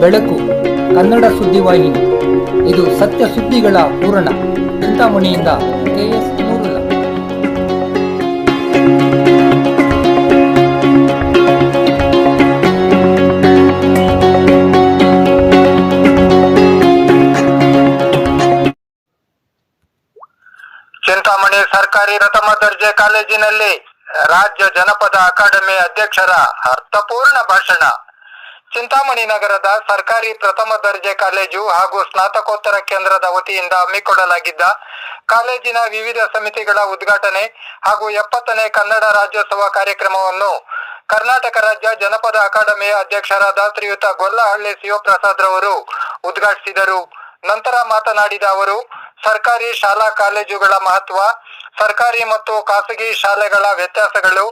ಬೆಳಕು ಕನ್ನಡ ಸುದ್ದಿವಾಹಿನಿ ಇದು ಸತ್ಯ ಸುದ್ದಿಗಳ ಪೂರಣ ಚಿಂತಾಮಣಿಯಿಂದ ಕೆಎಸ್ ಚಿಂತಾಮಣಿ ಸರ್ಕಾರಿ ಪ್ರಥಮ ದರ್ಜೆ ಕಾಲೇಜಿನಲ್ಲಿ ರಾಜ್ಯ ಜನಪದ ಅಕಾಡೆಮಿ ಅಧ್ಯಕ್ಷರ ಅರ್ಥಪೂರ್ಣ ಭಾಷಣ. ಚಿಂತಾಮಣಿ ನಗರದ ಸರ್ಕಾರಿ ಪ್ರಥಮ ದರ್ಜೆ ಕಾಲೇಜು ಹಾಗೂ ಸ್ನಾತಕೋತ್ತರ ಕೇಂದ್ರದ ವತಿಯಿಂದ ಹಮ್ಮಿಕೊಳ್ಳಲಾಗಿದ್ದ ಕಾಲೇಜಿನ ವಿವಿಧ ಸಮಿತಿಗಳ ಉದ್ಘಾಟನೆ ಹಾಗೂ ಎಪ್ಪತ್ತನೇ ಕನ್ನಡ ರಾಜ್ಯೋತ್ಸವ ಕಾರ್ಯಕ್ರಮವನ್ನು ಕರ್ನಾಟಕ ರಾಜ್ಯ ಜನಪದ ಅಕಾಡೆಮಿಯ ಅಧ್ಯಕ್ಷರಾದ ಶ್ರೀಯುತ ಗೊಲ್ಲಹಳ್ಳಿ ಶಿವಪ್ರಸಾದ್ ರವರು ಉದ್ಘಾಟಿಸಿದರು. ನಂತರ ಮಾತನಾಡಿದ ಅವರು, ಸರ್ಕಾರಿ ಶಾಲಾ ಕಾಲೇಜುಗಳ ಮಹತ್ವ, ಸರ್ಕಾರಿ ಮತ್ತು ಖಾಸಗಿ ಶಾಲೆಗಳ ವ್ಯತ್ಯಾಸಗಳು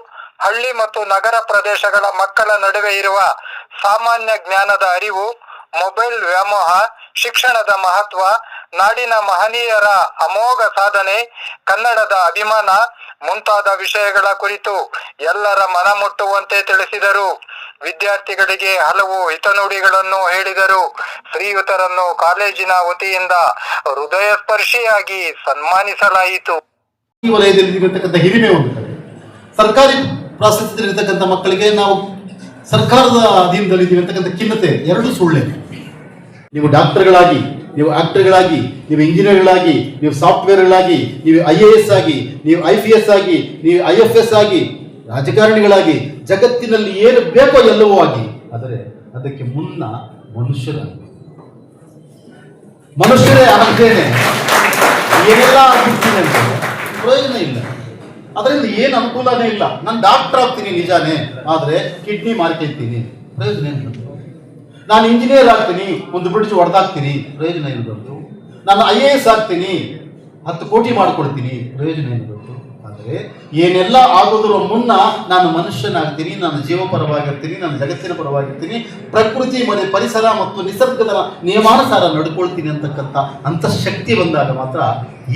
ಹಳ್ಳಿ ಮತ್ತು ನಗರ ಪ್ರದೇಶಗಳ ಮಕ್ಕಳ ನಡುವೆ ಇರುವ ಸಾಮಾನ್ಯ ಜ್ಞಾನದ ಅರಿವು, ಮೊಬೈಲ್ ವ್ಯಾಮೋಹ, ಶಿಕ್ಷಣದ ಮಹತ್ವ, ನಾಡಿನ ಮಹನೀಯರ ಅಮೋಘ ಸಾಧನೆ, ಕನ್ನಡದ ಅಭಿಮಾನ ಮುಂತಾದ ವಿಷಯಗಳ ಕುರಿತು ಎಲ್ಲರ ಮನ ಮುಟ್ಟುವಂತೆ ತಿಳಿಸಿದರು. ವಿದ್ಯಾರ್ಥಿಗಳಿಗೆ ಹಲವು ಹಿತನುಡಿಗಳನ್ನು ಹೇಳಿದರು. ಶ್ರೀಯುತರನ್ನು ಕಾಲೇಜಿನ ವತಿಯಿಂದ ಹೃದಯ ಸ್ಪರ್ಶಿಯಾಗಿ ಸನ್ಮಾನಿಸಲಾಯಿತು ಸರ್ಕಾರಿ ಪ್ರಾಶಸ್ತ್ಯದಲ್ಲಿರ್ತಕ್ಕಂಥ ಮಕ್ಕಳಿಗೆ ನಾವು ಸರ್ಕಾರದ ಅಧೀನದಲ್ಲಿ ಅಂತಕ್ಕಂಥ ಖಿನ್ನತೆ, ಎರಡು ಸುಳ್ಳೆ. ನೀವು ಡಾಕ್ಟರ್ಗಳಾಗಿ, ನೀವು ಆಕ್ಟರ್ಗಳಾಗಿ, ನೀವು ಇಂಜಿನಿಯರ್ಗಳಾಗಿ, ನೀವು ಸಾಫ್ಟ್ವೇರ್ಗಳಾಗಿ, ನೀವು ಐ ಎ ಎಸ್ ಆಗಿ, ನೀವು ಐ ಪಿ ಎಸ್ ಆಗಿ, ನೀವು ಐ ಎಫ್ ಎಸ್ ಆಗಿ, ರಾಜಕಾರಣಿಗಳಾಗಿ, ಜಗತ್ತಿನಲ್ಲಿ ಏನು ಬೇಕೋ ಎಲ್ಲವೂ ಆಗಿ. ಆದರೆ ಅದಕ್ಕೆ ಮುನ್ನ ಮನುಷ್ಯರ ಮನುಷ್ಯರೇ ಆಗ್ತೇನೆ. ಏನೆಲ್ಲ ಪ್ರಯೋಜನ ಇಲ್ಲ. ಅದರಿಂದ ಏನು ಅನುಕೂಲನೇ ಇಲ್ಲ. ನಾನು ಡಾಕ್ಟರ್ ಆಗ್ತೀನಿ ನಿಜಾನೇ, ಆದರೆ ಕಿಡ್ನಿ ಮಾರ್ಕೊಳ್ತೀನಿ ಪ್ರಯೋಜನ ಏನು ಬಂತು ನಾನು ಇಂಜಿನಿಯರ್ ಆಗ್ತೀನಿ, ಒಂದು ಬ್ರಿಡ್ಜ್ ಹೊಡೆದಾಗ್ತೀನಿ ಪ್ರಯೋಜನ ಏನು ಬಂತು ನಾನು ಐ ಎ ಎಸ್ ಆಗ್ತೀನಿ, ಹತ್ತು ಕೋಟಿ ಮಾಡಿಕೊಡ್ತೀನಿ, ಪ್ರಯೋಜನ ಏನು ಬಂತು ಆದರೆ ಏನೆಲ್ಲ ಆಗೋದ್ರ ಮುನ್ನ ನಾನು ಮನುಷ್ಯನಾಗ್ತೀನಿ, ನಾನು ಜೀವಪರವಾಗಿರ್ತೀನಿ, ನಾನು ಜಗತ್ತಿನ ಪರವಾಗಿರ್ತೀನಿ, ಪ್ರಕೃತಿ ಮನೆ ಪರಿಸರ ಮತ್ತು ನಿಸರ್ಗದ ನಿಯಮಾನುಸಾರ ನಡ್ಕೊಳ್ತೀನಿ ಅಂತಕ್ಕಂಥ ಅಂತ ಶಕ್ತಿ ಬಂದಾಗ ಮಾತ್ರ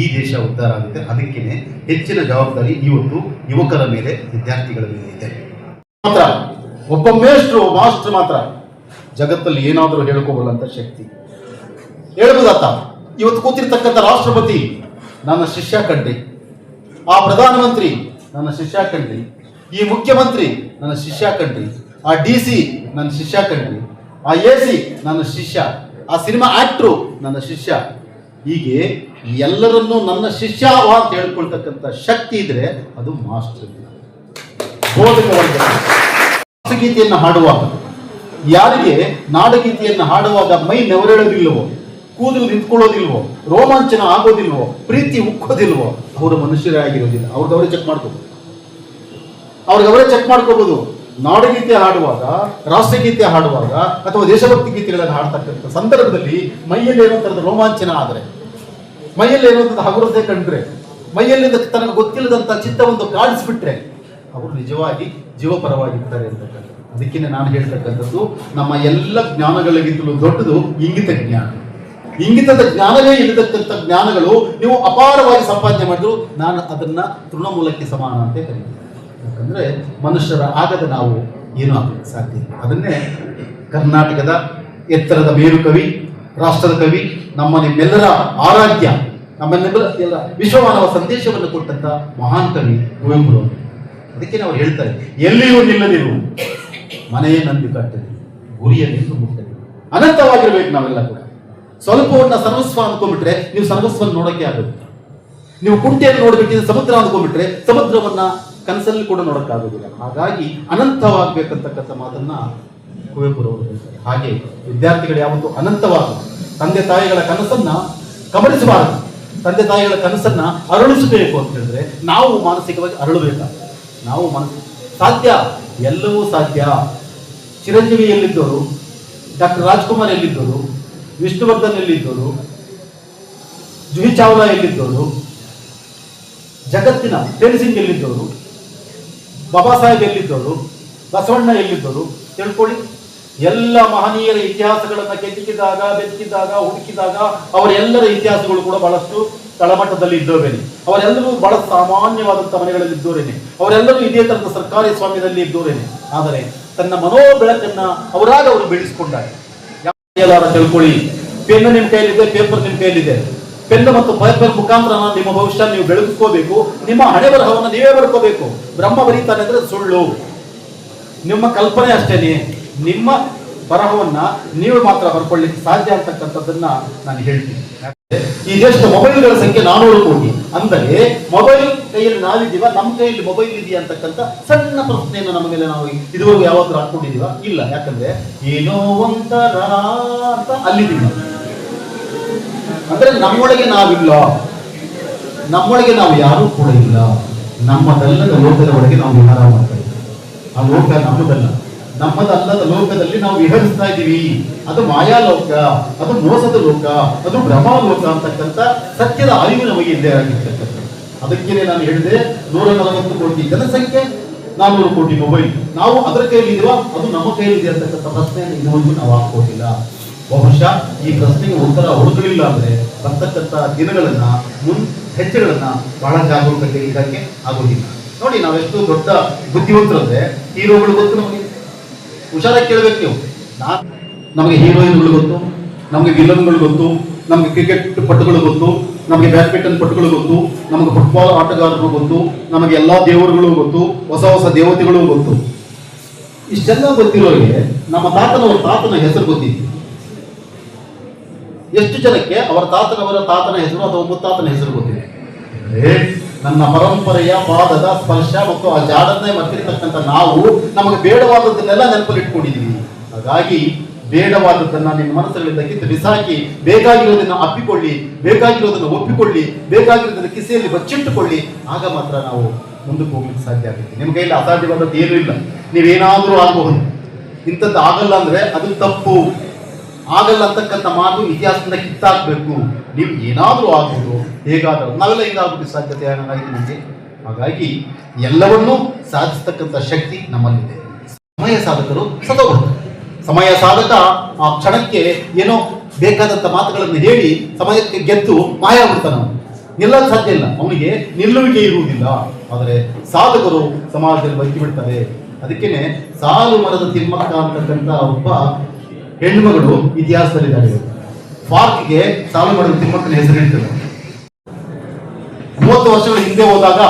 ಈ ದೇಶ ಉದ್ಧಾರ ಆಗುತ್ತೆ. ಅದಕ್ಕೆ ಹೆಚ್ಚಿನ ಜವಾಬ್ದಾರಿ ಇವತ್ತು ಯುವಕರ ಮೇಲೆ, ವಿದ್ಯಾರ್ಥಿಗಳ ಮೇಲೆ ಇದೆ. ಮಾತ್ರ ಒಬ್ಬ ಮೇಷ್ಟ್ರು ಮಾಸ್ಟರ್ ಮಾತ್ರ ಜಗತ್ತಲ್ಲಿ ಏನಾದರೂ ಹೇಳ್ಕೋಬಲ್ಲಂತ ಶಕ್ತಿ. ಹೇಳ್ಬೋದಾತ ಇವತ್ತು ಕೂತಿರ್ತಕ್ಕಂಥ ರಾಷ್ಟ್ರಪತಿ, ನನ್ನ ಶಿಷ್ಯ ಕಂಡ್ರಿ ಆ ಪ್ರಧಾನಮಂತ್ರಿ, ನನ್ನ ಶಿಷ್ಯ ಕಂಡ್ರಿ ಈ ಮುಖ್ಯಮಂತ್ರಿ, ನನ್ನ ಶಿಷ್ಯ ಕಂಡ್ರಿ ಆ ಡಿ ಸಿ, ನನ್ನ ಶಿಷ್ಯ ಕಂಡ್ರಿ ಆ ಎ ಸಿ, ನನ್ನ ಶಿಷ್ಯ. ಆ ಸಿನಿಮಾ ಆಕ್ಟ್ರು, ನನ್ನ ಶಿಷ್ಯ. ಹೀಗೆ ಎಲ್ಲರನ್ನೂ ನನ್ನ ಶಿಷ್ಯ ಅಂತ ಹೇಳ್ಕೊಳ್ತಕ್ಕಂಥ ಶಕ್ತಿ ಇದ್ರೆ ಅದು ಮಾಸ್ಟರ್. ಬೋಧಕ ರಾಷ್ಟ್ರಗೀತೆಯನ್ನು ಹಾಡುವಾಗ. ಯಾರಿಗೆ ನಾಡಗೀತೆಯನ್ನು ಹಾಡುವಾಗ ಮೈ ನೆವರೇಳೋದಿಲ್ವೋ ಕೂದಲು ನಿಂತ್ಕೊಳ್ಳೋದಿಲ್ವೋ? ರೋಮಾಂಚನ ಆಗೋದಿಲ್ವೋ? ಪ್ರೀತಿ ಉಕ್ಕೋದಿಲ್ವೋ? ಅವರು ಮನುಷ್ಯರೇ ಆಗಿರೋದಿಲ್ಲ ಅವ್ರದವರೇ ಚೆಕ್ ಮಾಡ್ಕೋಬಹುದು ಅವ್ರಿಗವರೇ ಚೆಕ್ ಮಾಡ್ಕೋಬಹುದು ನಾಡಗೀತೆ ಹಾಡುವಾಗ, ರಾಷ್ಟ್ರಗೀತೆ ಹಾಡುವಾಗ, ಅಥವಾ ದೇಶಭಕ್ತಿ ಗೀತೆಗಳನ್ನು ಹಾಡ್ತಕ್ಕಂಥ ಸಂದರ್ಭದಲ್ಲಿ ಮೈಯಲ್ಲಿ ಏನೋ ರೋಮಾಂಚನ ಆದರೆ, ಮೈಯಲ್ಲಿ ಏನೋ ಹಗುರತೆ ಕಂಡ್ರೆ ಮೈಯಲ್ಲಿ ತನಗೆ ಗೊತ್ತಿಲ್ಲದಂಥ ಚಿತ್ತವನ್ನು ಕಾಡಿಸ್ಬಿಟ್ರೆ, ಅವರು ನಿಜವಾಗಿ ಜೀವಪರವಾಗಿರ್ತಾರೆ ಅಂತಕ್ಕಂಥದ್ದು. ಅದಕ್ಕಿಂತ ನಾನು ಹೇಳ್ತಕ್ಕಂಥದ್ದು, ನಮ್ಮ ಎಲ್ಲ ಜ್ಞಾನಗಳಿಗಿಂತಲೂ ದೊಡ್ಡದು ಇಂಗಿತ ಜ್ಞಾನ. ಇಂಗಿತದ ಜ್ಞಾನವೇ ಇಲ್ಲದಕ್ಕಂಥ ಜ್ಞಾನಗಳು ನೀವು ಅಪಾರವಾಗಿ ಸಂಪಾದನೆ ಮಾಡಿದ್ರು ನಾನು ಅದನ್ನ ತೃಣಮೂಲಕ್ಕೆ ಸಮಾನ ಅಂತ ಕರೀತೀನಿ. ಯಾಕಂದ್ರೆ ಮನುಷ್ಯರ ಆಗದ ನಾವು ಏನು ಆಗಲಿಕ್ಕೆ ಸಾಧ್ಯ ಅದನ್ನೇ ಕರ್ನಾಟಕದ ಎತ್ತರದ ಮೇರು ಕವಿ ರಾಷ್ಟ್ರದ ಕವಿ, ನಮ್ಮ ನಿಮ್ಮೆಲ್ಲರ ಆರಾಧ್ಯ ನಮ್ಮನ್ನೆಲ್ಲ ಎಲ್ಲ ವಿಶ್ವಮಾನವ ಸಂದೇಶವನ್ನು ಕೊಟ್ಟಂತ ಮಹಾನ್ ಕವಿ ಕುವೆಂಬರು ಅದಕ್ಕೆ ನಾವು ಹೇಳ್ತಾರೆ ಎಲ್ಲಿಯೂ ನಿಲ್ಲದಿರು, ಮನೆಯೇ ನಂದಿ ಕಟ್ಟದೆ ನಿಂತು ಮುಟ್ಟದೆ ಅನಂತವಾಗಿರ್ಬೇಕು ನಾವೆಲ್ಲ ಸ್ವಲ್ಪವನ್ನ ಸರ್ವಸ್ವ ಅನ್ಕೊಂಡ್ಬಿಟ್ರೆ ನೀವು ಸರ್ವಸ್ವ ನೋಡಕ್ಕೆ ಆಗುತ್ತೆ ನೀವು ಕುಂಟೆಯನ್ನು ನೋಡ್ಬಿಟ್ಟಿದ್ರೆ ಸಮುದ್ರ ಅಂದ್ಕೊಂಡ್ಬಿಟ್ರೆ ಸಮುದ್ರವನ್ನ ಕನಸಲ್ಲಿ ಕೂಡ ನೋಡಕ್ಕಾಗೋದಿಲ್ಲ. ಹಾಗಾಗಿ ಅನಂತವಾಗಬೇಕಂತಕ್ಕಂಥ ಮಾತನ್ನ ಕುವೆಂಪುರವರು ಹೇಳ್ತಾರೆ ಹಾಗೆ ವಿದ್ಯಾರ್ಥಿಗಳು ಯಾವತ್ತು ಅನಂತವಾಗ ತಂದೆ ತಾಯಿಗಳ ಕನಸನ್ನ ಕಬಳಿಸಬಾರದು. ತಂದೆ ತಾಯಿಗಳ ಕನಸನ್ನ ಅರಳಿಸಬೇಕು ಅಂತ ಹೇಳಿದ್ರೆ ನಾವು ಮಾನಸಿಕವಾಗಿ ಅರಳಬೇಕಾಗುತ್ತೆ ನಾವು ಮನಸ್ಸು ಸಾಧ್ಯ? ಎಲ್ಲವೂ ಸಾಧ್ಯ. ಚಿರಂಜೀವಿ ಎಲ್ಲಿದ್ದರು ಡಾಕ್ಟರ್ ರಾಜ್ಕುಮಾರ್ ಎಲ್ಲಿದ್ದವರು? ವಿಷ್ಣುವರ್ಧನ್ ಎಲ್ಲಿದ್ದರು ಜುಹಿ ಚಾವ್ಲಾ ಎಲ್ಲಿದ್ದವರು ಜಗತ್ತಿನ ಟೆನಿಸಿಂಗ್ ಎಲ್ಲಿದ್ದವರು ಬಾಬಾ ಸಾಹೇಬ್ ಎಲ್ಲಿದ್ದವರು ಬಸವಣ್ಣ ಎಲ್ಲಿದ್ದವರು ತಿಳ್ಕೊಳ್ಳಿ. ಎಲ್ಲ ಮಹನೀಯರ ಇತಿಹಾಸಗಳನ್ನು ಕೆತ್ತಿಕಿದಾಗ ಬೆಕ್ಕಿದಾಗ ಹುಡುಕಿದಾಗ ಅವರೆಲ್ಲರ ಇತಿಹಾಸಗಳು ಕೂಡ ಬಹಳಷ್ಟು ತಳಮಟ್ಟದಲ್ಲಿ ಇದ್ದವೇನೆ ಅವರೆಲ್ಲರೂ ಬಹಳ ಸಾಮಾನ್ಯವಾದಂಥ ಮನೆಗಳಲ್ಲಿ ಇದ್ದವರೇನೆ ಅವರೆಲ್ಲರೂ ಇದೇ ತರದ ಸರ್ಕಾರಿ ಸ್ವಾಮ್ಯದಲ್ಲಿ ಇದ್ದೋರೇನೆ. ಆದರೆ ತನ್ನ ಮನೋಬೆಳಕನ್ನ ಅವರಾಗ ಅವರು ಬೆಳೆಸಿಕೊಂಡಾಗ ತಿಳ್ಕೊಳ್ಳಿ. ಪೆನ್ ನಿಮ್ ಕೈಲಿದೆ ಪೇಪರ್ ನಿಮ್ ಕೈಲಿದೆ ಪೆನ್ ಮತ್ತು ಪೇಪರ್ ಮುಖಾಂತರ ನಿಮ್ಮ ಭವಿಷ್ಯ ನೀವು ಬೆಳಗಿಸ್ಕೋಬೇಕು. ನಿಮ್ಮ ಹಣೆ ಬರಹವನ್ನು ನೀವೇ ಬರ್ಕೋಬೇಕು ಬ್ರಹ್ಮ ಬರೀತಾನೆ ಅಂದ್ರೆ ಸುಳ್ಳು. ನಿಮ್ಮ ಕಲ್ಪನೆ ಅಷ್ಟೇನೆ. ನಿಮ್ಮ ಬರಹವನ್ನ ನೀವು ಮಾತ್ರ ಬರ್ಕೊಳ್ಳಿಕ್ಕೆ ಸಾಧ್ಯ ಅಂತಕ್ಕಂಥದ್ದನ್ನ ನಾನು ಹೇಳ್ತೀನಿ. ಈ ದೇಶದ ಮೊಬೈಲ್ಗಳ ಸಂಖ್ಯೆ ನಾನೂರು ಕೋಟಿ. ಅಂದರೆ ಮೊಬೈಲ್ ಕೈಯಲ್ಲಿ ನಾವಿದ್ದೀವ? ನಮ್ಮ ಕೈಯಲ್ಲಿ ಮೊಬೈಲ್ ಇದೆಯಾ ಅಂತಕ್ಕಂಥ ಸಣ್ಣ ಪ್ರಶ್ನೆಯನ್ನು ನಮಗೆಲ್ಲ ನಾವು ಇದುವರೆಗೂ ಯಾವತ್ತೂ ಹಾಕೊಂಡಿದೀವ ಇಲ್ಲ. ಯಾಕಂದ್ರೆ ಏನೋ ಒಂಥರ ಅಂತ ಅಲ್ಲಿದ್ದೀವಿ. ಅಂದ್ರೆ ನಮ್ಮೊಳಗೆ ನಾವಿಲ್ಲ. ನಮ್ಮೊಳಗೆ ನಾವು ಯಾರೂ ಕೂಡ ಇಲ್ಲ. ನಮ್ಮದಲ್ಲದ ಲೋಕದ ಒಳಗೆ ನಾವು ವಿಹಾರ ಮಾಡ್ತಾ ಇದ್ದೀವಿ. ಆ ಲೋಕ ನಮ್ಮದಲ್ಲ. ನಮ್ಮದಲ್ಲದ ಲೋಕದಲ್ಲಿ ನಾವು ವಿಹರಿಸ್ತಾ ಇದ್ದೀವಿ. ಅದು ಮಾಯಾಲೋಕ, ಅದು ಮೋಸದ ಲೋಕ, ಅದು ಭ್ರಮಾಲೋಕ ಅಂತಕ್ಕಂಥ ಸತ್ಯದ ಅರಿವು ನಮಗೆ ಇದ್ದೇ ಆಗಿರ್ತಕ್ಕಂಥ ಅದಕ್ಕೇನೆ ನಾನು ಹೇಳಿದೆ ನೂರ ನಲವತ್ತು ಕೋಟಿ ಜನಸಂಖ್ಯೆ ನಾನ್ನೂರು ಕೋಟಿ ಮೊಬೈಲ್. ನಾವು ಅದರ ಕೈಯಲ್ಲಿ ಅದು ನಮ್ಮ ಕೈಯಲ್ಲಿ ಇದೆ ಅಂತಕ್ಕಂಥ ಪ್ರಶ್ನೆಯನ್ನು ಇದುವರೆಗೂ ನಾವು ಹಾಕೋದಿಲ್ಲ ಬಹುಶಃ ಈ ಪ್ರಶ್ನೆಗೆ ಉತ್ತರ ಹುಡುಕಲಿಲ್ಲ ಅಂದ್ರೆ ಬರ್ತಕ್ಕಂಥ ದಿನಗಳನ್ನ, ಮುನ್, ಹೆಜ್ಜೆಗಳನ್ನ ಬಹಳ ಜಾಗರೂಕತೆ ಇದಕ್ಕೆ ಆಗೋದಿಲ್ಲ. ನೋಡಿ, ನಾವೆಷ್ಟು ದೊಡ್ಡ ಬುದ್ಧಿವಂತರಂದ್ರೆ, ಹೀರೋಗಳು ಗೊತ್ತು ನಮಗೆ. ಹುಷಾರಾಗಿ ಕೇಳ್ಬೇಕು ನೀವು. ನಮಗೆ ಹೀರೋಯಿನ್ಗಳು ಗೊತ್ತು, ನಮಗೆ ವಿಲನ್ಗಳು ಗೊತ್ತು, ನಮಗೆ ಕ್ರಿಕೆಟ್ ಪಟುಗಳು ಗೊತ್ತು, ನಮಗೆ ಬ್ಯಾಡ್ಮಿಂಟನ್ ಪಟುಗಳು ಗೊತ್ತು, ನಮಗೆ ಫುಟ್ಬಾಲ್ ಆಟಗಾರರು ಗೊತ್ತು, ನಮಗೆ ಎಲ್ಲ ದೇವರುಗಳು ಗೊತ್ತು, ಹೊಸ ಹೊಸ ದೇವತೆಗಳು ಗೊತ್ತು. ಇಷ್ಟೆಲ್ಲ ಗೊತ್ತಿರೋರಿಗೆ ನಮ್ಮ ತಾತನವರ ತಾತನ ಹೆಸರು ಗೊತ್ತಿದೆ. ಎಷ್ಟು ಜನಕ್ಕೆ ಅವರ ತಾತನವರ ತಾತನ ಹೆಸರು ಅಥವಾ ಮುತ್ತಾತನ ಹೆಸರು ಗೊತ್ತಿದೆ? ನನ್ನ ಪರಂಪರೆಯ ಪಾದದ ಸ್ಪರ್ಶ ಮತ್ತು ಆ ಜಾಡನ್ನೇ ಮರ್ತಿರ್ತಕ್ಕಂಥ ನಾವು ನಮಗೆ ಬೇಡವಾದದ್ದನ್ನೆಲ್ಲ ನೆನಪಲ್ಲಿಟ್ಕೊಂಡಿದ್ದೀವಿ ಹಾಗಾಗಿ ಬೇಡವಾದದ್ದನ್ನ ನಿಮ್ಮ ಮನಸ್ಸುಗಳಿಂದ ಕಿತ್ತು ಬಿಸಾಕಿ, ಬೇಕಾಗಿರೋದನ್ನ ಅಪ್ಪಿಕೊಳ್ಳಿ, ಬೇಕಾಗಿರೋದನ್ನ ಒಪ್ಪಿಕೊಳ್ಳಿ, ಬೇಕಾಗಿರೋದನ್ನ ಕಿಸೆಯಲ್ಲಿ ಬಚ್ಚಿಟ್ಟುಕೊಳ್ಳಿ, ಆಗ ಮಾತ್ರ ನಾವು ಮುಂದಕ್ಕೆ ಹೋಗ್ಲಿಕ್ಕೆ ಸಾಧ್ಯ ಆಗುತ್ತೆ. ನಿಮ್ಮ ಕೈಯಲ್ಲಿ ಅಸಾಧ್ಯವಾದದ್ದು ಏನೂ ಇಲ್ಲ. ನೀವೇನಾದರೂ ಆಗಬಹುದು. ಇಂಥದ್ದು ಆಗಲ್ಲ ಅಂದ್ರೆ ಅದು ತಪ್ಪು. ಆಗಲ್ಲ ಅಂತಕ್ಕಂಥ ಮಾತು ಇತಿಹಾಸದಿಂದ ಕಿತ್ತಾಕ್ಬೇಕು. ನೀವು ಏನಾದರೂ ಆಗ್ಬೋದು. ಹೇಗಾದರೂ ನಾವೆಲ್ಲ ಹಿಂಗಾಗೋದಕ್ಕೆ ಸಾಧ್ಯತೆ ನನಗೆ ನಮಗೆ? ಹಾಗಾಗಿ ಎಲ್ಲವನ್ನೂ ಸಾಧಿಸ್ತಕ್ಕಂಥ ಶಕ್ತಿ ನಮ್ಮಲ್ಲಿದೆ. ಸಮಯ ಸಾಧಕರು ಸದೋಗ್ತಾರೆ ಸಮಯ ಸಾಧಕ ಆ ಕ್ಷಣಕ್ಕೆ ಏನೋ ಬೇಕಾದಂಥ ಮಾತುಗಳನ್ನು ಹೇಳಿ ಸಮಯಕ್ಕೆ ಗೆದ್ದು ಮಾಯ ಬಿಡ್ತಾನೆ ನಿಲ್ಲಲು ಸಾಧ್ಯ ಇಲ್ಲ. ಅವನಿಗೆ ನಿಲ್ಲುವಿಕೆ ಇರುವುದಿಲ್ಲ. ಆದರೆ ಸಾಧಕರು ಸಮಾಜದಲ್ಲಿ ಬದುಕಿ ಬಿಡ್ತಾರೆ. ಅದಕ್ಕೇನೆ ಸಾಲು ಮರದ ತಿಮ್ಮಕ್ಕ ಅಂತಕ್ಕಂಥ ಒಬ್ಬ ಹೆಣ್ಣುಮಗಳು ಇತಿಹಾಸದಲ್ಲಿದ್ದಾರೆ. ಪಾರ್ಕ್ಗೆ ಸಾಲು ಮಾಡಿದ ತಿಮ್ಮಕ್ಕನ ಹೆಸರು ಇರ್ತದೆ ಮೂವತ್ತು ವರ್ಷಗಳ ಹಿಂದೆ ಹೋದಾಗ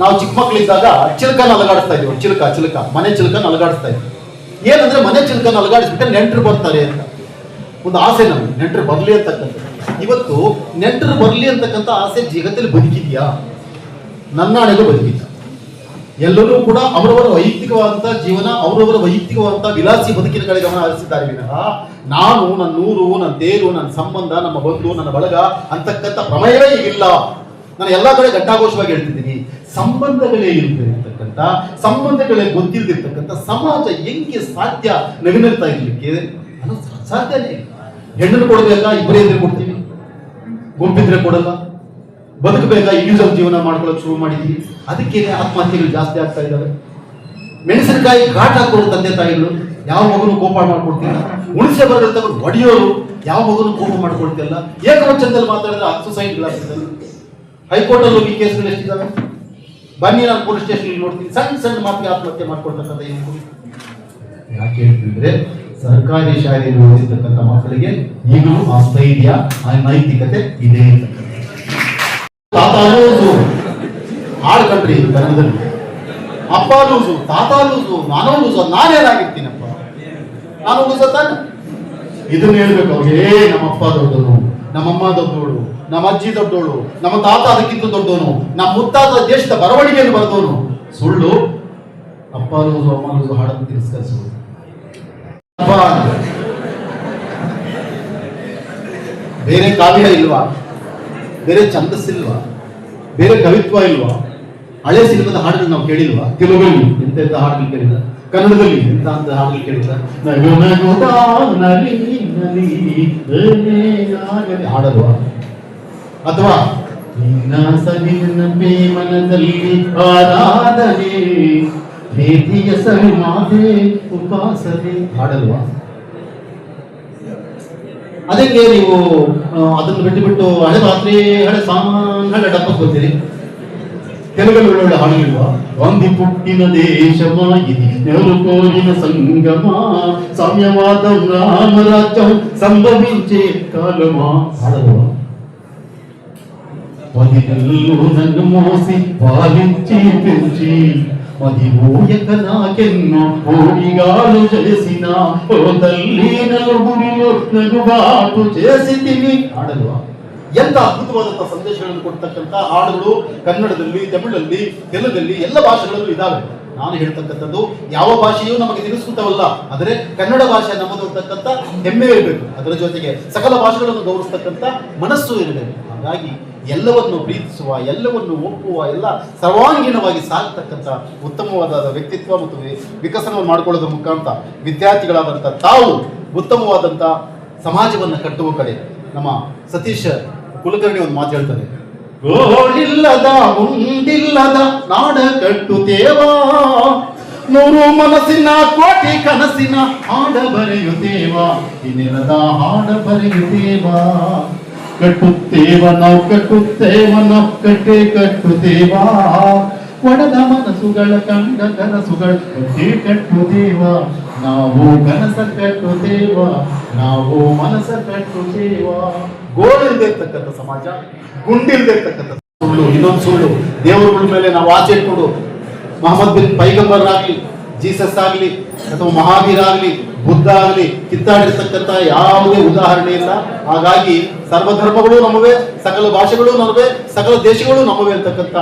ನಾವು ಚಿಕ್ಕ ಮಕ್ಕಳಿದ್ದಾಗ ಚಿಲಕನ ಅಲಗಾಡಿಸ್ತಾ ಇದ್ವಿ ಚಿಲಕ ಚಿಲಕ. ಮನೆ ಚಿಲಕನ ಅಲಗಾಡಿಸ್ತಾ ಇದ್ವಿ ಏನಂದ್ರೆ ಮನೆ ಚಿಲಕನ ಅಲಗಾಡಿಸ್ಬಿಟ್ಟು ನೆಂಟರು ಬರ್ತಾರೆ ಅಂತ. ಒಂದು ಆಸೆ ನಮ್ಗೆ. ನೆಂಟರು ಬರಲಿ ಅಂತಕ್ಕಂಥ ಇವತ್ತು ನೆಂಟರು ಬರಲಿ ಅಂತಕ್ಕಂಥ ಆಸೆ ಜಗತ್ತಲ್ಲಿ ಬದುಕಿದ್ಯಾ? ನನ್ನಾಣೆಗೂ ಬದುಕಿದ್ದ ಎಲ್ಲರೂ ಕೂಡ ಅವರವರ ವೈಯಕ್ತಿಕವಾದಂತಹ ಜೀವನ, ಅವರವರ ವೈಯಕ್ತಿಕವಾದಂತಹ ವಿಲಾಸಿ ಬದುಕಿನ ಕಡೆ ಗಮನ ಹರಿಸಿದ್ದಾರೆ ವಿನಃ, ನಾನು, ನನ್ನ ಊರು ನನ್ನ ತೇರು, ನನ್ನ ಸಂಬಂಧ, ನಮ್ಮ ಬಂಧು, ನನ್ನ ಬಳಗ ಅಂತಕ್ಕಂಥ ಪ್ರಮೇಯವೇ ಇಲ್ಲ. ನಾನು ಎಲ್ಲ ಕಡೆ ಘಟ್ಟಾಘೋಷವಾಗಿ ಹೇಳ್ತಿದ್ದೀನಿ. ಸಂಬಂಧಗಳೇ ಇರುತ್ತೆ ಅಂತಕ್ಕಂಥ ಸಂಬಂಧಗಳೇ ಗೊತ್ತಿಲ್ದಿರ್ತಕ್ಕಂಥ ಸಮಾಜ ಹೆಂಗೆ ಸಾಧ್ಯ ನವಿನಗ್ತಾ ಇರಲಿಕ್ಕೆ? ಸಾಧ್ಯನೇ ಇಲ್ಲ. ಹೆಣ್ಣನ್ನು ಕೊಡಬೇಕಾ? ಇಬ್ಬರೇ ಇದ್ರೆ ಕೊಡ್ತೀವಿ. ಗುಂಪಿದ್ರೆ ಕೊಡಲ್ಲ. ಬದುಕಬೇಕಾ? ಇಂಡಿವಿಜುವಲ್ ಜೀವನ ಮಾಡ್ಕೊಳ್ಳೋಕೆ ಶುರು ಮಾಡಿದ್ವಿ. ಅದಕ್ಕೆ ಆತ್ಮಹತ್ಯೆಗಳು ಜಾಸ್ತಿ ಆಗ್ತಾ ಇದ್ದಾವೆ. ಮೆಣಸಿನಕಾಯಿ ಘಾಟ್ ಹಾಕೋರು ತಂದೆ ತಾಯಿಗಳು. ಯಾವ ಮಗನು ಕೋಪ ಮಾಡ್ಕೊಡ್ತಿಲ್ಲ ಉಳಿಸೆ ಬರಲು ತಗೊಂಡು ಒಡೆಯೋರು ಯಾವ ಮಗನು ಕೋಪ ಮಾಡ್ಕೊಳ್ತಿಲ್ಲ. ಏಕವಚನದಲ್ಲಿ ಮಾತಾಡಿದ್ರೆ ಹತ್ತು ಸೈನ್ಗಳಾಗ್ತದೆ ಹೈಕೋರ್ಟ್ ಅಲ್ಲಿ ಹೋಗಿ ಕೇಸ್ಗಳು ಎಷ್ಟಿದ್ದಾವೆ? ಬನ್ನಿ, ನಾನು ಪೊಲೀಸ್ ಸ್ಟೇಷನ್ ನೋಡ್ತೀನಿ. ಸಣ್ಣ ಸಣ್ಣ ಮಾತಿಗೆ ಆತ್ಮಹತ್ಯೆ ಮಾಡ್ಕೊಳ್ತಕ್ಕಂಥ ಯುವಕರು ಯಾಕೆ ಹೇಳ್ತಿದ್ರೆ, ಸರ್ಕಾರಿ ಶಾಲೆಯಲ್ಲಿ ಓದಿರ್ತಕ್ಕಂಥ ಮಕ್ಕಳಿಗೆ ಈಗಲೂ ಆ ಸ್ಥೈರ್ಯ ಆ ನೈತಿಕತೆ ಇದೆ. ಹಾಡು ಕಣ್ರಿ ಕನ್ನಡದಲ್ಲಿ ಅಪ್ಪ ಲೂಸು, ತಾತ ಲೂಸು, ನಾನು ಲೂಸು ನಾನೇನಾಗಿರ್ತೀನಪ್ಪ ನಾನು ಲೂಸ ಇದನ್ನ ಹೇಳ್ಬೇಕು ಅವ್ರಿಗೆ ಏ ನಮ್ಮಪ್ಪ ದೊಡ್ಡವನು ನಮ್ಮಮ್ಮ ದೊಡ್ಡವಳು, ನಮ್ಮ ಅಜ್ಜಿ ದೊಡ್ಡವಳು, ನಮ್ಮ ತಾತ ಅದಕ್ಕಿಂತ ದೊಡ್ಡವನು, ನಮ್ಮ ಮುತ್ತಾತ ದೇಶದ ಬರವಣಿಗೆಯನ್ನು ಬರೆದವನು. ಸುಳ್ಳು. ಅಪ್ಪ ಲೂಸು, ಅಮ್ಮ ಲೂಸು ಹಾಡನ್ನು ತಿರಸ್ಕರಿಸುವುದು. ಬೇರೆ ಕಾವ್ಯ ಇಲ್ವಾ? ಬೇರೆ ಛಂದಸ್ಸಿಲ್ವಾ? ಬೇರೆ ಕವಿತ್ವ ಇಲ್ವಾ? ಹಳೆ ಸಿನಿಮಾದ ಹಾಡುಗಳು ನಾವು ಕೇಳಿಲ್ವಾ? ತೆಲುಗಲ್ಲಿ ಎಂತ ಎಂತ ಹಾಡುಗಳು ಕೇಳಿದ ಕನ್ನಡದಲ್ಲಿ ಎಂತ ಅಂತ ಹಾಡುಗಳು ಕೇಳಿದ ಹಾಡಲ್ವ? ಅಥವಾ ನಿನ್ನ ಸವಿನಪೆ ಮನದಲ್ಲಿ ಆರಾಧನೆ, ಪ್ರೀತಿಯ ಸವಿ ಮಾತೆ ಉಪಾಸನೆ ಹಾಡಲ್ವಾ? ಅದಕ್ಕೆ ನೀವು ಅದನ್ನು ಬಿಟ್ಟು ಬಿಟ್ಟು ಹಳೆ ರಾತ್ರಿ ಹಳೆ ಸಾಮಾನ್ಯ ಹಳೆ ಡಬ್ಬ ಬರ್ತೀರಿ తెలుగులో ఆడలుగా వంది పుట్టిన దేశమా? ఇది నెలకోరిన సంగమా? సామ్యవాదం రామరాజ్యం సంభవించే కాలమా? ఆడలుగా పది నెలలు నన్ను మోసి పాలించి పెంచి పది ఓయక నాకెన్నో ఓడిగాలు చేసిన ఓ తల్లి నలుగురిలో నగుబాటు చేసి తిని ಎಂತ ಅದ್ಭುತವಾದಂತಹ ಸಂದೇಶಗಳನ್ನು ಕೊಡ್ತಕ್ಕಂಥ ಹಾಡುಗಳು ಕನ್ನಡದಲ್ಲಿ, ತಮಿಳಲ್ಲಿ, ತೆಲುಗಲ್ಲಿ ಎಲ್ಲ ಭಾಷೆಗಳಲ್ಲೂ ಇದಾವೆ. ನಾನು ಹೇಳ್ತಕ್ಕಂಥದ್ದು ಯಾವ ಭಾಷೆಯೂ ನಮಗೆ ತಿಳಿಸ್ಕೊತವಲ್ಲ, ಆದರೆ ಕನ್ನಡ ಭಾಷೆ ನಮ್ಮದು ಅಂತಕ್ಕಂಥ ಹೆಮ್ಮೆ ಇರಬೇಕು. ಅದರ ಜೊತೆಗೆ ಸಕಲ ಭಾಷೆಗಳನ್ನು ಗೌರವಿಸ್ತಕ್ಕಂಥ ಮನಸ್ಸು ಇರಬೇಕು. ಹಾಗಾಗಿ ಎಲ್ಲವನ್ನು ಪ್ರೀತಿಸುವ, ಎಲ್ಲವನ್ನು ಒಪ್ಪುವ, ಎಲ್ಲ ಸರ್ವಾಂಗೀಣವಾಗಿ ಸಾಕ್ತಕ್ಕಂಥ ಉತ್ತಮವಾದ ವ್ಯಕ್ತಿತ್ವ ಮತ್ತು ವಿಕಸನ ವಿಕಸನವನ್ನು ಮಾಡಿಕೊಳ್ಳೋದ್ರ ಮುಖಾಂತರ ವಿದ್ಯಾರ್ಥಿಗಳಾದಂಥ ತಾವು ಉತ್ತಮವಾದಂಥ ಸಮಾಜವನ್ನು ಕಟ್ಟುವ ಕಡೆ ನಮ್ಮ ಸತೀಶ್ ಕುಲಕರ್ಣಿ ಒಂದು ಮಾತು ಹೇಳ್ತಾರೆ ಗೋಳಿಲ್ಲದ ಮುಂದಿಲ್ಲದ ನಾಡ ಕಟ್ಟುತ್ತೇವಾ ನೂರು ಮನಸ್ಸಿನ ಕೋಟಿ ಕನಸಿನ ಹಾಡ ಬರೆಯುತ್ತೇವಾ. ನೆಲದ ಹಾಡ ಬರೆಯುತ್ತೇವಾ. ಕಟ್ಟುತ್ತೇವ, ನಾವು ಕಟ್ಟುತ್ತೇವ, ನಾವು ಕಟ್ಟೆ ಕಟ್ಟುತ್ತೇವಾ. ಒಡದ ಮನಸ್ಸುಗಳ, ಕಂಡ ಕನಸುಗಳ ಕಟ್ಟೆ ಕಟ್ಟುತ್ತೇವ. ನಾವು ಕನಸ ಕಟ್ಟುತ್ತೇವ, ನಾವು ಮನಸ್ಸ ಕಟ್ಟುತ್ತೇವ. ಗೋಳಿಲ್ದೇ ಇರ್ತಕ್ಕಂಥ ಸಮಾಜ ಗುಂಡಿಲ್ದೇ ಇರ್ತಕ್ಕಂಥ ಸುಳ್ಳು, ಇನ್ನೊಂದು ಸುಳ್ಳು. ದೇವರುಗಳ ಮೇಲೆ ನಾವು ಆಚೆ ಇಟ್ಕೊಂಡು ಮೊಹಮ್ಮದ್ ಬಿನ್ ಪೈಗಂಬರ್ ಜೀಸಸ್ ಆಗ್ಲಿ, ಅಥವಾ ಮಹಾವೀರ ಆಗಲಿ, ಬುದ್ಧ ಆಗ್ಲಿ ಕಿತ್ತಾಡಿರ್ತಕ್ಕಂಥ ಯಾವುದೇ ಉದಾಹರಣೆ ಇಲ್ಲ. ಹಾಗಾಗಿ ಸರ್ವಧರ್ಮಗಳು ನಮ್ಮವೇ, ಸಕಲ ಭಾಷೆಗಳು ನಮ್ಮವೇ, ಸಕಲ ದೇಶಗಳು ನಮ್ಮವೇ ಅಂತಕ್ಕಂಥ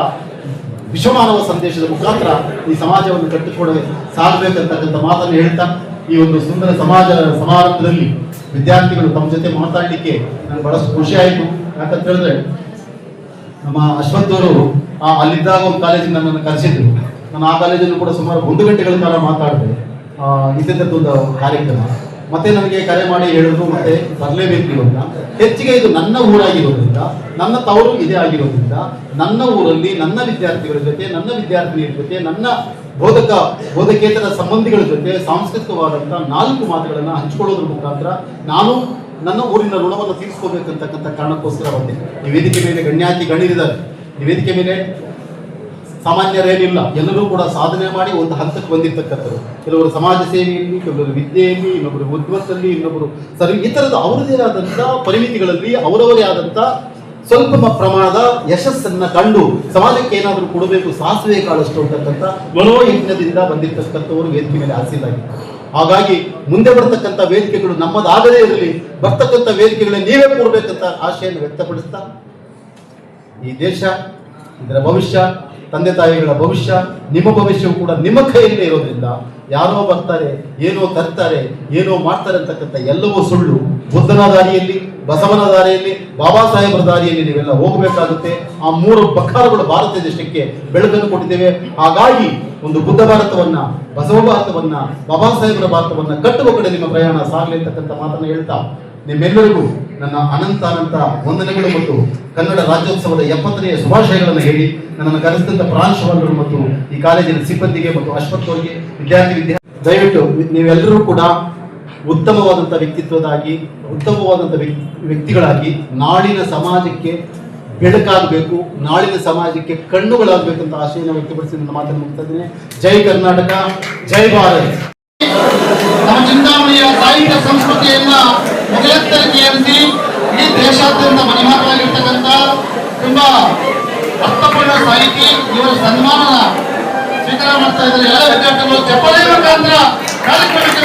ವಿಶ್ವಮಾನವ ಸಂದೇಶದ ಮುಖಾಂತರ ಈ ಸಮಾಜವನ್ನು ಕಟ್ಟಿಕೊಡ ಸಾಗಬೇಕಂತಕ್ಕಂಥ ಮಾತನ್ನು ಹೇಳ್ತಾ ಈ ಒಂದು ಸುಂದರ ಸಮಾಜ ಸಮಾರಂಭದಲ್ಲಿ ವಿದ್ಯಾರ್ಥಿಗಳು ತಮ್ಮ ಜೊತೆ ಮಾತಾಡಲಿಕ್ಕೆ ನನಗೆ ಬಹಳಷ್ಟು ಖುಷಿ ಆಯಿತು. ಯಾಕಂತ ಹೇಳಿದ್ರೆ, ನಮ್ಮ ಅಶ್ವಥ್ ಅವರು ಆ ಅಲ್ಲಿದ್ದಾಗ ಒಂದು ಕಾಲೇಜಿಗೆ ನನ್ನನ್ನು ಕರೆಸಿದ್ರು. ನಾನು ಆ ಕಾಲೇಜಲ್ಲಿ ಕೂಡ ಸುಮಾರು ಒಂದು ಗಂಟೆಗಳ ಕಾಲ ಮಾತಾಡಿದೆ. ಒಂದು ಕಾರ್ಯಕ್ರಮ. ಮತ್ತೆ ನನಗೆ ಕರೆ ಮಾಡಿ ಹೇಳಿದ್ರು, ಮತ್ತೆ ಬರಲೇಬೇಕು ಇವಾಗ ಹೆಚ್ಚಿಗೆ ಇದು ನನ್ನ ಊರಾಗಿರೋದ್ರಿಂದ, ನನ್ನ ತವರು ಇದೇ ಆಗಿರೋದ್ರಿಂದ, ನನ್ನ ಊರಲ್ಲಿ ನನ್ನ ವಿದ್ಯಾರ್ಥಿಗಳ ಜೊತೆ, ನನ್ನ ವಿದ್ಯಾರ್ಥಿನಿಯರ ಜೊತೆ, ನನ್ನ ಬೋಧಕ, ಬೋಧಕೇತರ ಸಂಬಂಧಿಗಳ ಜೊತೆ ಸಾಂಸ್ಕೃತಿಕವಾದಂಥ ನಾಲ್ಕು ಮಾತುಗಳನ್ನು ಹಂಚಿಕೊಳ್ಳೋದ್ರ ಮುಖಾಂತರ ನಾನು ನನ್ನ ಊರಿನ ಋಣವನ್ನು ತೀರಿಸ್ಕೋಬೇಕಂತಕ್ಕಂಥ ಕಾರಣಕ್ಕೋಸ್ಕರ ಬಂದೆ. ನಿವೇದಿಕೆ ವೇದಿಕೆ ಮೇಲೆ ಗಣ್ಯಾತಿ ಗಣ್ಯರಿದ್ದಾರೆ. ನಿವೇದಿಕೆ ವೇದಿಕೆ ಮೇಲೆ ಸಾಮಾನ್ಯರೇನಿಲ್ಲ ಎಲ್ಲರೂ ಕೂಡ ಸಾಧನೆ ಮಾಡಿ ಒಂದು ಹಂತಕ್ಕೆ ಬಂದಿರ್ತಕ್ಕಂಥದ್ದು ಕೆಲವರು ಸಮಾಜ ಸೇವೆಯಲ್ಲಿ, ಕೆಲವರು ವಿದ್ಯೆಯಲ್ಲಿ ಇನ್ನೊಬ್ಬರು ಉದ್ವತ್ತಲ್ಲಿ ಇನ್ನೊಬ್ಬರು ಸರಿ ಈ ಥರದ ಅವರದೇ ಆದಂಥ ಪರಿಮಿತಿಗಳಲ್ಲಿ ಅವರವರೇ ಆದಂಥ ಸ್ವಲ್ಪ ಪ್ರಮಾಣದ ಯಶಸ್ಸನ್ನ ಕಂಡು ಸಮಾಜಕ್ಕೆ ಏನಾದರೂ ಕೊಡಬೇಕು, ಸಾಸಿವೆ ಕಾಳಷ್ಟು ಅಂತಕ್ಕಂಥ ಮನೋಯಜ್ಞದಿಂದ ಬಂದಿರ್ತಕ್ಕಂಥವರು ವೇದಿಕೆ ಮೇಲೆ ಆಸೀಲಾಗಿದ್ದಾರೆ ಹಾಗಾಗಿ ಮುಂದೆ ಬರ್ತಕ್ಕಂಥ ವೇದಿಕೆಗಳು ನಮ್ಮದಾಗದೇ ಇರಲಿ, ಬರ್ತಕ್ಕಂಥ ವೇದಿಕೆಗಳೇ ನೀವೇ ಕೊಡಬೇಕಂತ ಆಶೆಯನ್ನು ವ್ಯಕ್ತಪಡಿಸ್ತಾ, ಈ ದೇಶ, ಇದರ ಭವಿಷ್ಯ, ತಂದೆ ತಾಯಿಗಳ ಭವಿಷ್ಯ, ನಿಮ್ಮ ಭವಿಷ್ಯವು ಕೂಡ ನಿಮ್ಮ ಕೈಯಲ್ಲೇ ಇರೋದ್ರಿಂದ ಯಾರೋ ಬರ್ತಾರೆ, ಏನೋ ತರ್ತಾರೆ ಏನೋ ಮಾಡ್ತಾರೆ ಅಂತಕ್ಕಂಥ ಎಲ್ಲವೂ ಸುಳ್ಳು. ಬುದ್ಧನ ದಾರಿಯಲ್ಲಿ, ಬಸವನ ದಾರಿಯಲ್ಲಿ, ಬಾಬಾ ಸಾಹೇಬರ ದಾರಿಯಲ್ಲಿ ನೀವೆಲ್ಲ ಹೋಗಬೇಕಾಗುತ್ತೆ. ಆ ಮೂರು ಪ್ರಕಾರಗಳು ಭಾರತ ದೇಶಕ್ಕೆ ಬೆಳಕನ್ನು ಕೊಟ್ಟಿದ್ದೇವೆ. ಹಾಗಾಗಿ ಒಂದು ಬುದ್ಧ ಭಾರತವನ್ನ, ಬಸವ ಭಾರತವನ್ನ, ಬಾಬಾ ಸಾಹೇಬರ ಭಾರತವನ್ನ ಕಟ್ಟುವ ಕಡೆ ನಿಮ್ಮ ಪ್ರಯಾಣ ಸಾಗಲಿ ಅಂತಕ್ಕಂಥ ಮಾತನ್ನು ಹೇಳ್ತಾ ನಿಮ್ಮೆಲ್ಲರಿಗೂ ನನ್ನ ಅನಂತ ಅನಂತ ವಂದನೆಗಳು ಮತ್ತು ಕನ್ನಡ ರಾಜ್ಯೋತ್ಸವದ ಎಪ್ಪತ್ತನೆಯ ಶುಭಾಶಯಗಳನ್ನು ಹೇಳಿ ನನ್ನನ್ನು ಕರೆಸಿದಂಥ ಪ್ರಾಂಶುಪಾಲರು ಮತ್ತು ಈ ಕಾಲೇಜಿನ ಸಿಬ್ಬಂದಿಗೆ ಮತ್ತು ಅಶ್ವತ್ಥವರಿಗೆ, ವಿದ್ಯಾರ್ಥಿ ವಿದ್ಯಾರ್ಥಿ ದಯವಿಟ್ಟು ನೀವೆಲ್ಲರೂ ಕೂಡ ಉತ್ತಮವಾದಂಥ ವ್ಯಕ್ತಿತ್ವದಾಗಿ ಉತ್ತಮವಾದಂಥ ವ್ಯಕ್ತಿ ವ್ಯಕ್ತಿಗಳಾಗಿ ನಾಡಿನ ಸಮಾಜಕ್ಕೆ ಬೆಳಕಾಗಬೇಕು ನಾಳಿನ ಸಮಾಜಕ್ಕೆ ಕಣ್ಣುಗಳಾಗಬೇಕು ಅಂತ ಆಶಯನ ವ್ಯಕ್ತಪಡಿಸಿ ನನ್ನ ಮಾತನ್ನು ಮುಗ್ತಾ ಜೈ ಕರ್ನಾಟಕ, ಜೈ ಭಾರತ. ನಮ್ಮ ಚಿಂತಾಮಣಿಯ ಸಾಹಿತ್ಯ ಸಂಸ್ಕೃತಿಯನ್ನ ಇಡೀ ದೇಶಾದ್ಯಂತ ಮಣಿಮಾತವಾಗಿರ್ತಕ್ಕಂಥ ತುಂಬಾ ಅರ್ಥಪೂರ್ಣ ಸಾಹಿತಿ ಇವರ ಸನ್ಮಾನ ಸ್ವೀಕಾರ ಮಾಡ್ತಾ ಇದ್ದಾರೆ. ಎಲ್ಲ ವಿದ್ಯಾರ್ಥಿಗಳು ಚಪ್ಪಲಿ ಮುಖಾಂತರ ಕಾರ್ಯಕ್ರಮಕ್ಕೆ